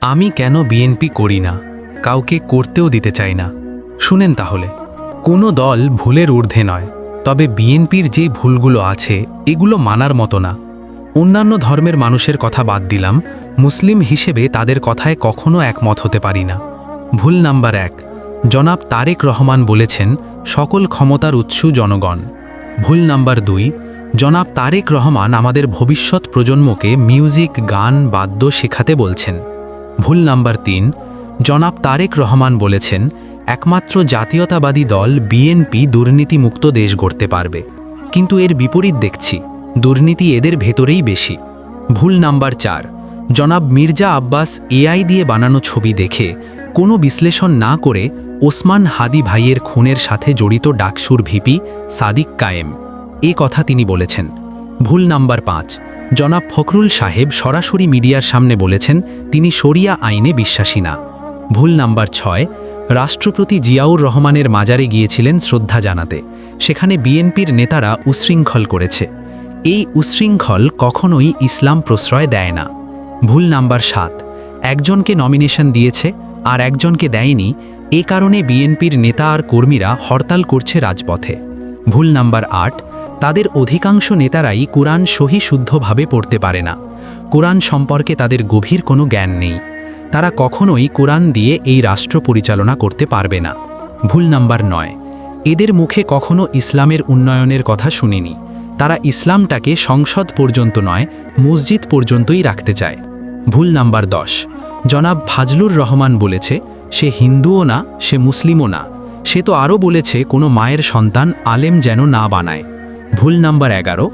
আমি কেন বিএনপি করি না? কাউকে করতেও দিতে চাই না। শুনেন তাহলে। কোনো দল ভুলের ঊর্ধ্বে নয়, তবে বিএনপির যে ভুলগুলো আছে, এগুলো মানার মতো না। অন্যান্য ধর্মের মানুষের কথা বাদ দিলাম, মুসলিম হিসেবে তাদের কথায় কখনো একমত হতে পারি না। ভুল নাম্বার এক, জনাব তারেক রহমান বলেছেন, সকল ক্ষমতার উৎস জনগণ। ভুল নাম্বার দুই, জনাব তারেক রহমান আমাদের ভবিষ্যৎ প্রজন্মকে মিউজিক, গান, বাদ্য শেখাতে বলছেন। ভুল নাম্বার তিন, জনাব তারেক রহমান বলেছেন, একমাত্র জাতীয়তাবাদী দল বিএনপি দুর্নীতিমুক্ত দেশ গড়তে পারবে। কিন্তু এর বিপরীত দেখছি, দুর্নীতি এদের ভেতরেই বেশি। ভুল নাম্বার চার, জনাব মির্জা আব্বাস এআই দিয়ে বানানো ছবি দেখে কোনো বিশ্লেষণ না করে ওসমান হাদি ভাইয়ের খুনের সাথে জড়িত ডাকসুর ভিপি সাদিক কায়েম। এ কথা তিনি বলেছেন। ভুল নাম্বার পাঁচ। জনাব ফখরুল সাহেব সরাসরি মিডিয়ার সামনে বলেছেন, তিনি শরিয়া আইনে বিশ্বাসী না। ভুল নাম্বার ছয়, রাষ্ট্রপতি জিয়াউর রহমানের মাজারে গিয়েছিলেন শ্রদ্ধা জানাতে। সেখানে বিএনপির নেতারা উশৃঙ্খল করেছে। এই উশৃঙ্খল কখনোই ইসলাম প্রশ্রয় দেয় না। ভুল নাম্বার সাত, একজনকে নমিনেশন দিয়েছে আর একজনকে দেয়নি, এ কারণে বিএনপির নেতা আর কর্মীরা হরতাল করছে রাজপথে। ভুল নাম্বার আট তাদের অধিকাংশ নেতারাই কোরআন সহি শুদ্ধভাবে পড়তে পারে না। কোরআন সম্পর্কে তাদের গভীর কোনো জ্ঞান নেই। তারা কখনোই কোরআন দিয়ে এই রাষ্ট্র পরিচালনা করতে পারবে না। ভুল নাম্বার নয়। এদের মুখে কখনো ইসলামের উন্নয়নের কথা শুনিনি। তারা ইসলামটাকে সংসদ পর্যন্ত নয়, মসজিদ পর্যন্তই রাখতে চায়। ভুল নাম্বার দশ। জনাব ফাজলুর রহমান বলেছে, সে হিন্দুও না, সে মুসলিমও না। সে তো আরও বলেছে, কোনো মায়ের সন্তান আলেম যেন না বানায়। ভুল নাম্বার এগারো,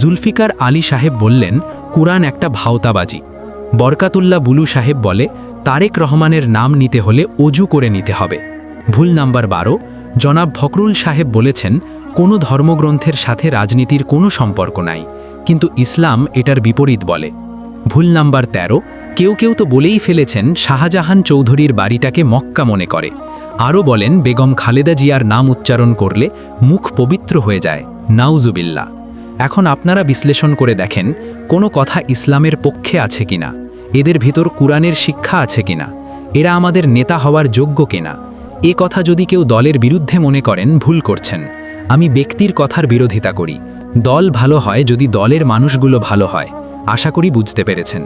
জুলফিকার আলী সাহেব বললেন, কুরআন একটা ভাওতাবাজি। বরকাতুল্লাহ বুলু সাহেব বলে, তারেক রহমানের নাম নিতে হলে অজু করে নিতে হবে। ভুল নাম্বার বারো, জনাব ফখরুল সাহেব বলেছেন, কোনো ধর্মগ্রন্থের সাথে রাজনীতির কোনো সম্পর্ক নাই, কিন্তু ইসলাম এটার বিপরীত বলে। ভুল নাম্বার ১৩ কেউ কেউ তো বলেই ফেলেছেন শাহজাহান চৌধুরীর বাড়িটাকে মক্কা মনে করে। আরও বলেন, বেগম খালেদা জিয়ার নাম উচ্চারণ করলে মুখ পবিত্র হয়ে যায়। নাউজুবিল্লা এখন আপনারা বিশ্লেষণ করে দেখেন, কোনো কথা ইসলামের পক্ষে আছে কিনা, এদের ভিতর কুরআনের শিক্ষা আছে কিনা, এরা আমাদের নেতা হওয়ার যোগ্য কিনা। এ কথা যদি কেউ দলের বিরুদ্ধে মনে করেন, ভুল করছেন। আমি ব্যক্তির কথার বিরোধিতা করি। দল ভালো হয় যদি দলের মানুষগুলো ভালো হয়। আশা করি বুঝতে পেরেছেন।